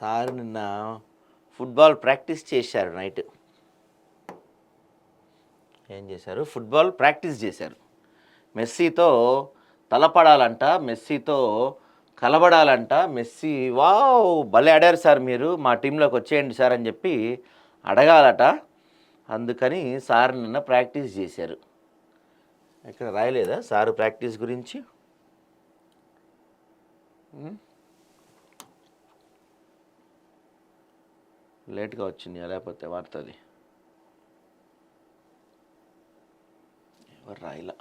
Sir నిన్న football practice చేశారు night. ఏం చేశారు? ఫుట్బాల్ ప్రాక్టీస్ చేశారు. మెస్సీతో తలపడాలంట మెస్సీతో కలబడాలంట మెస్సీ వావ్ భలే ఆడారు సార్ మీరు మా టీంలోకి వచ్చేయండి సార్ అని చెప్పి అడగాలట. అందుకని సార్ నిన్న ప్రాక్టీస్ చేశారు. ఇక్కడ రాయలేదా సారు ప్రాక్టీస్ గురించి? లేట్గా వచ్చింది లేకపోతే వార్త అది ఎవరు రాయిలా?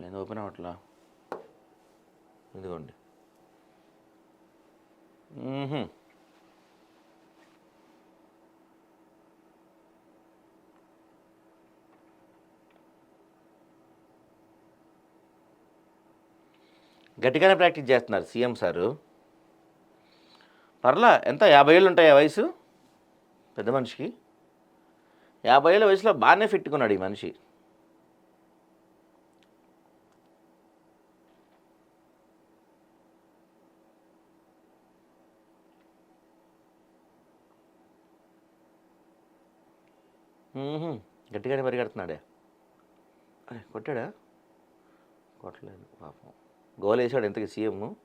నేను ఓపెన్ అవ్వట్లా? ఇదిగోండి. గట్టిగానే ప్రాక్టీస్ చేస్తున్నారు సీఎం సారు. పర్లా ఎంత? యాభై ఏళ్ళు ఉంటాయా వయసు? పెద్ద మనిషికి. యాభై ఏళ్ళ వయసులో బాగానే ఫిట్టుకున్నాడు ఈ మనిషి. గట్టిగానే పరిగెడుతున్నాడే. అరే కొట్టాడా? కొట్టలేదు పాపం. గోల్ వేసాడు ఎంతకి సీఎం.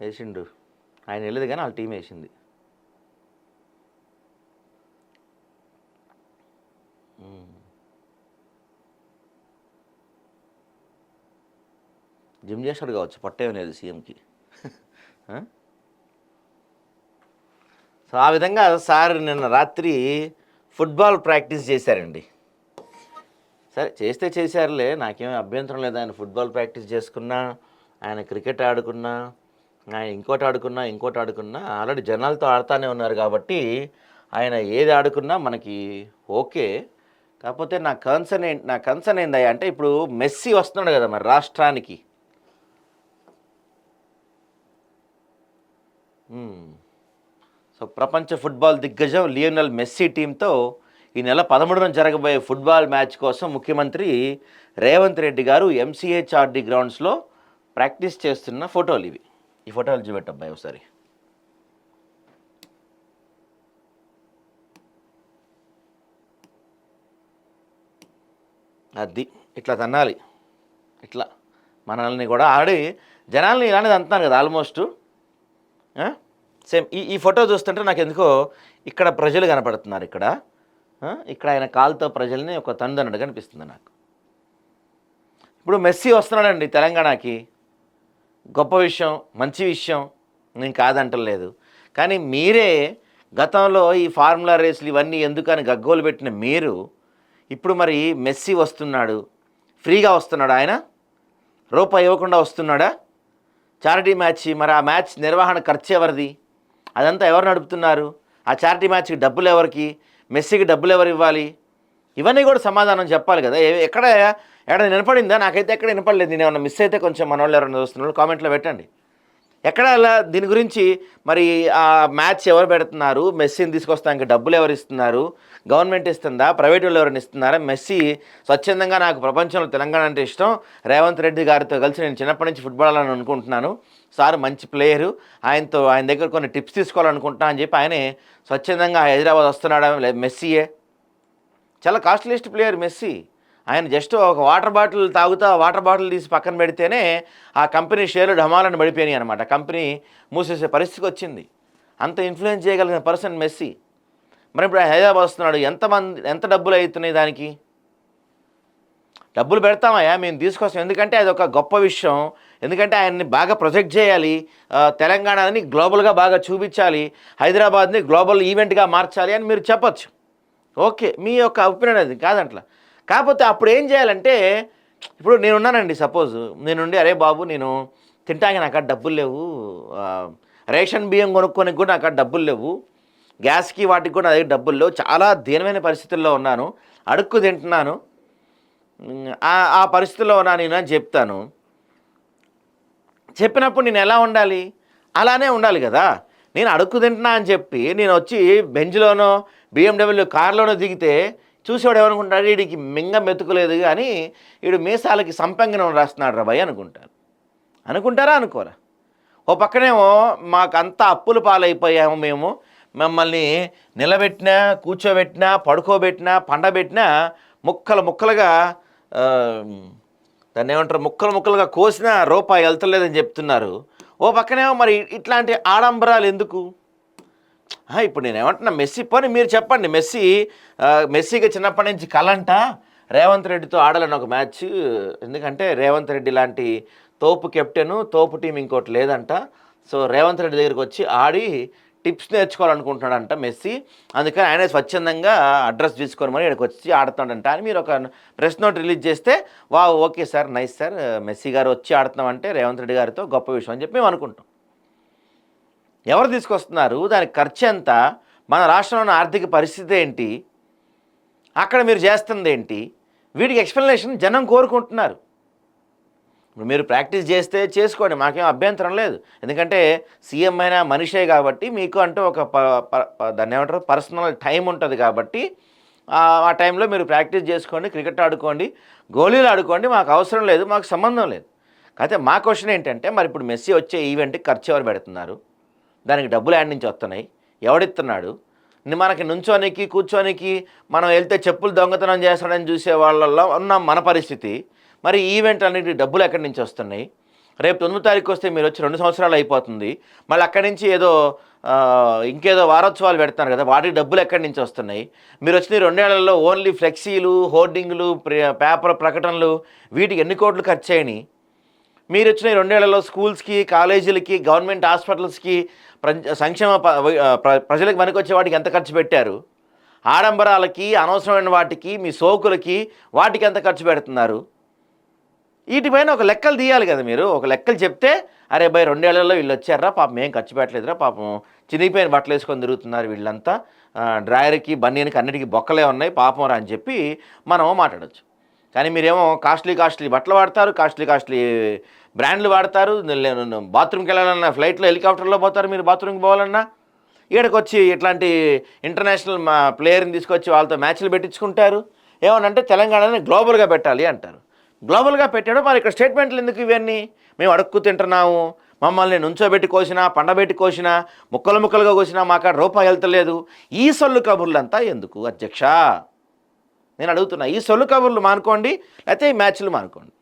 వేసిండు. ఆయన వెళ్ళదు కానీ వాళ్ళ టీం వేసింది. జిమ్ చేస్తాడు కావచ్చు పట్టేం లేదు సీఎంకి సో ఆ విధంగా సార్ నిన్న రాత్రి ఫుట్బాల్ ప్రాక్టీస్ చేశారండి. సరే చేస్తే చేశారులే నాకేం అభ్యంతరం లేదు. ఆయన ఫుట్బాల్ ప్రాక్టీస్ చేసుకున్నా ఆయన క్రికెట్ ఆడుకున్నా ఇంకోటి ఆడుకున్నా ఇంకోటి ఆడుకున్నా ఆల్రెడీ జనాలతో ఆడుతూనే ఉన్నారు కాబట్టి ఆయన ఏది ఆడుకున్నా మనకి ఓకే. కాకపోతే నా కన్సర్న్ ఏంటి నా కన్సర్న్ ఏందా అంటే ఇప్పుడు మెస్సీ వస్తున్నాడు కదా మరి రాష్ట్రానికి. సో ప్రపంచ ఫుట్బాల్ దిగ్గజం లియోనల్ మెస్సీ టీంతో ఈ నెల పదమూడున జరగబోయే ఫుట్బాల్ మ్యాచ్ కోసం ముఖ్యమంత్రి రేవంత్ రెడ్డి గారు ఎంసీహెచ్ఆర్డి గ్రౌండ్స్లో ప్రాక్టీస్ చేస్తున్న ఫోటోలు ఇవి. ఈ ఫోటోలు చూపెట్టబ్బాయి ఒకసారి. అది ఇట్లా తన్నాలి. ఇట్లా మనల్ని కూడా ఆడి జనాల్ని ఇలానే అంటున్నారు కదా ఆల్మోస్ట్ సేమ్ ఈ ఈ ఫోటో చూస్తుంటే నాకు ఎందుకో ఇక్కడ ప్రజలు కనపడుతున్నారు ఇక్కడ. ఇక్కడ ఆయన కాలుతో ప్రజల్ని ఒక తందనడు కనిపిస్తుంది నాకు. ఇప్పుడు మెస్సీ వస్తున్నాడండి తెలంగాణకి. గొప్ప విషయం మంచి విషయం నేను కాదంటలేదు. కానీ మీరే గతంలో ఈ ఫార్ములా రేసులు ఇవన్నీ ఎందుకని గగ్గోలు పెట్టిన మీరు ఇప్పుడు మరి మెస్సీ వస్తున్నాడు ఫ్రీగా వస్తున్నాడు ఆయన? రూపాయి ఇవ్వకుండా వస్తున్నాడా? చారిటీ మ్యాచ్ మరి ఆ మ్యాచ్ నిర్వహణ ఖర్చు ఎవరిది? అదంతా ఎవరు నడుపుతున్నారు ఆ చారిటీ మ్యాచ్కి డబ్బులు ఎవరికి? మెస్సీకి డబ్బులు ఎవరు ఇవ్వాలి? ఇవన్నీ కూడా సమాధానం చెప్పాలి కదా. ఎక్కడ ఎక్కడ వినపడిందా? నాకైతే ఎక్కడ వినపడలేదు. నేను ఏమన్నా మిస్ అయితే కొంచెం మన వాళ్ళు ఎవరైనా చూస్తున్నారు కామెంట్లో పెట్టండి. ఎక్కడ అలా దీని గురించి మరి ఆ మ్యాచ్ ఎవరు పెడుతున్నారు? మెస్సీని తీసుకొస్తానికి డబ్బులు ఎవరు ఇస్తున్నారు? గవర్నమెంట్ ఇస్తుందా? ప్రైవేట్ వాళ్ళు ఎవరైనా ఇస్తున్నారా? మెస్సీ స్వచ్ఛందంగా నాకు ప్రపంచంలో తెలంగాణ అంటే ఇష్టం. రేవంత్ రెడ్డి గారితో కలిసి నేను చిన్నప్పటి నుంచి ఫుట్బాల్ అని అనుకుంటున్నాను. సార్ మంచి ప్లేయరు ఆయనతో ఆయన దగ్గర కొన్ని టిప్స్ తీసుకోవాలనుకుంటున్నా అని చెప్పి ఆయనే స్వచ్ఛందంగా హైదరాబాద్ వస్తున్నాడా? లే- మెస్సీయే. చాలా కాస్ట్లీస్ట్ ప్లేయర్ మెస్సీ. ఆయన జస్ట్ ఒక వాటర్ బాటిల్ తాగుతా వాటర్ బాటిల్ తీసి పక్కన పెడితేనే ఆ కంపెనీ షేర్లు ఢమాలను పడిపోయినాయి అనమాట కంపెనీ మూసేసే పరిస్థితికి వచ్చింది. అంత ఇన్ఫ్లుయెన్స్ చేయగలిగిన పర్సన్ మెస్సీ. మరి ఇప్పుడు ఆయన హైదరాబాద్ వస్తున్నాడు. ఎంతమంది ఎంత డబ్బులు అవుతున్నాయి దానికి? డబ్బులు పెడతామయ్యా మేము తీసుకొస్తాం. ఎందుకంటే అది ఒక గొప్ప విషయం. ఎందుకంటే ఆయన్ని బాగా ప్రొజెక్ట్ చేయాలి. తెలంగాణని గ్లోబల్గా బాగా చూపించాలి. హైదరాబాద్ని గ్లోబల్ ఈవెంట్గా మార్చాలి అని మీరు చెప్పొచ్చు. ఓకే మీ యొక్క ఒపీనియన్ అది కాదంట్లా. కాకపోతే అప్పుడు ఏం చేయాలంటే ఇప్పుడు నేనున్నానండి సపోజ్ నేనుండి అరే బాబు నేను తింటానికి నాకు డబ్బులు లేవు రేషన్ బియ్యం కొనుక్కోనికి కూడా నాకు డబ్బులు లేవు గ్యాస్కి వాటికి కూడా అదే డబ్బులు లేవు చాలా దీనమైన పరిస్థితుల్లో ఉన్నాను అడుక్కు తింటున్నాను ఆ పరిస్థితుల్లో ఉన్నాను నేను అని చెప్తాను. చెప్పినప్పుడు నేను ఎలా ఉండాలి? అలానే ఉండాలి కదా. నేను అడుక్కు తింటున్నా అని చెప్పి నేను వచ్చి బెంచ్లోనో బిఎండబ్ల్యూ కారులోనే దిగితే చూసేవాడు ఏమనుకుంటాడు? వీడికి మింగ మెతుకులేదు కానీ వీడు మీసాలకి సంపంగనం రాస్తున్నాడు రా భయ్ అనుకుంటారు. అనుకుంటారా? అనుకోరా. ఓ పక్కనేమో మాకు అంతా అప్పులు పాలైపోయాము మేము. మమ్మల్ని నిలబెట్టినా కూర్చోబెట్టినా పడుకోబెట్టినా పండబెట్టినా ముక్కలు ముక్కలుగా దాన్ని ఏమంటారు? ముక్కలు ముక్కలుగా కోసినా రూపాయి వెళ్తలేదని చెప్తున్నారు. ఓ పక్కనేమో మరి ఇట్లాంటి ఆడంబరాలు ఎందుకు? ఇప్పుడు నేను ఏమంటున్నా మెస్సీ పోనీ మీరు చెప్పండి మెస్సీ మెస్సీకి చిన్నప్పటి నుంచి కలంట. రేవంత్ రెడ్డితో ఆడాలని ఒక మ్యాచ్. ఎందుకంటే రేవంత్ రెడ్డి లాంటి తోపు కెప్టెను తోపు టీం ఇంకోటి లేదంట. సో రేవంత్ రెడ్డి దగ్గరికి వచ్చి ఆడి టిప్స్ నేర్చుకోవాలనుకుంటున్నాడంట మెస్సీ. అందుకని ఆయన స్వచ్ఛందంగా అడ్రస్ తీసుకొని మరి ఇక్కడికి వచ్చి ఆడుతాడంట అని మీరు ఒక ప్రెస్ నోట్ రిలీజ్ చేస్తే వా okay sir nice sir Messi గారు వచ్చి ఆడుతున్నామంటే రేవంత్ రెడ్డి గారితో గొప్ప విషయం అని చెప్పి మేము అనుకుంటాం. ఎవరు తీసుకొస్తున్నారు? దానికి ఖర్చు ఎంత? మన రాష్ట్రంలో ఉన్న ఆర్థిక పరిస్థితి ఏంటి? అక్కడ మీరు చేస్తుంది ఏంటి? వీటికి ఎక్స్ప్లెనేషన్ జనం కోరుకుంటున్నారు. ఇప్పుడు మీరు ప్రాక్టీస్ చేస్తే చేసుకోండి మాకేం అభ్యంతరం లేదు. ఎందుకంటే సీఎం అయినా మనిషే కాబట్టి మీకు అంటూ ఒక ప ప- దాన్ని ఏమంటారు? పర్సనల్ టైం ఉంటుంది కాబట్టి ఆ ఆ టైంలో మీరు ప్రాక్టీస్ చేసుకోండి క్రికెట్ ఆడుకోండి గోళీలు ఆడుకోండి మాకు అవసరం లేదు మాకు సంబంధం లేదు. అయితే మా క్వశ్చన్ ఏంటంటే మరి ఇప్పుడు మెస్సీ వచ్చే ఈవెంట్కి ఖర్చు ఎవరు పెడుతున్నారు? దానికి డబ్బులు యాడ్ నుంచి వస్తున్నాయి. ఎవడిస్తున్నాడు? మనకి నుంచోనికి కూర్చోనికి మనం వెళ్తే చెప్పులు దొంగతనం చేస్తాడని చూసే వాళ్ళల్లో ఉన్న మన పరిస్థితి. మరి ఈవెంట్ అన్నిటి డబ్బులు ఎక్కడి నుంచి వస్తున్నాయి? రేపు తొమ్మిది తారీఖు వస్తే మీరు వచ్చి రెండు సంవత్సరాలు అయిపోతుంది. మళ్ళీ అక్కడి నుంచి ఏదో ఇంకేదో వారోత్సవాలు పెడతారు కదా వాటికి డబ్బులు ఎక్కడి నుంచి వస్తున్నాయి? మీరు వచ్చిన రెండేళ్ళలో ఓన్లీ ఫ్లెక్సీలు హోర్డింగ్లు ప్ర- పేపర్ ప్రకటనలు వీటికి ఎన్ని కోట్లు ఖర్చు చేయని మీరు వచ్చిన రెండేళ్ళలో స్కూల్స్కి కాలేజీలకి గవర్నమెంట్ హాస్పిటల్స్కి ప్ర- సంక్షేమ ప్ర- ప్రజలకు పనికొచ్చే వాటికి ఎంత ఖర్చు పెట్టారు? ఆడంబరాలకి అనవసరమైన వాటికి మీ సోకులకి వాటికి ఎంత ఖర్చు పెడుతున్నారు? వీటిపైన ఒక లెక్కలు తీయాలి కదా మీరు. ఒక లెక్కలు చెప్తే అరే భయ్ రెండేళ్ళలో వీళ్ళు వచ్చారా పాపం ఏం ఖర్చు పెట్టలేదురా పాపం చినిగిపోయిన బట్టలు వేసుకొని తిరుగుతున్నారు వీళ్ళంతా. డ్రాయర్కి బన్నీనికి అన్నిటికీ బొక్కలే ఉన్నాయి పాపం రా అని చెప్పి మనం మాట్లాడచ్చు. కానీ మీరేమో కాస్ట్లీ కాస్ట్లీ బట్టలు వాడతారు కాస్ట్లీ కాస్ట్లీ బ్రాండ్లు వాడతారు. బాత్రూమ్కి వెళ్ళాలన్నా ఫ్లైట్లో హెలికాప్టర్లో పోతారు మీరు బాత్రూమ్కి పోవాలన్నా. ఇక్కడికి వచ్చి ఇట్లాంటి ఇంటర్నేషనల్ మా ప్లేయర్ని తీసుకొచ్చి వాళ్ళతో మ్యాచ్లు పెట్టించుకుంటారు. ఏమనంటే తెలంగాణని గ్లోబల్గా పెట్టాలి అంటారు. గ్లోబల్గా పెట్టాడు మరి ఇక్కడ స్టేట్మెంట్లు ఎందుకు ఇవన్నీ? మేము అడుక్కు తింటున్నాము. మమ్మల్ని నుంచోబెట్టి కోసినా పండబెట్టి కోసినా ముక్కలు ముక్కలుగా కోసినా మాకు రూపాయి వెళ్తలేదు. ఈ సొల్లు కబుర్లంతా ఎందుకు అధ్యక్ష? నేను అడుగుతున్నా. ఈ సొల్లు కబుర్లు మానుకోండి లేకపోతే ఈ మ్యాచ్లు మానుకోండి.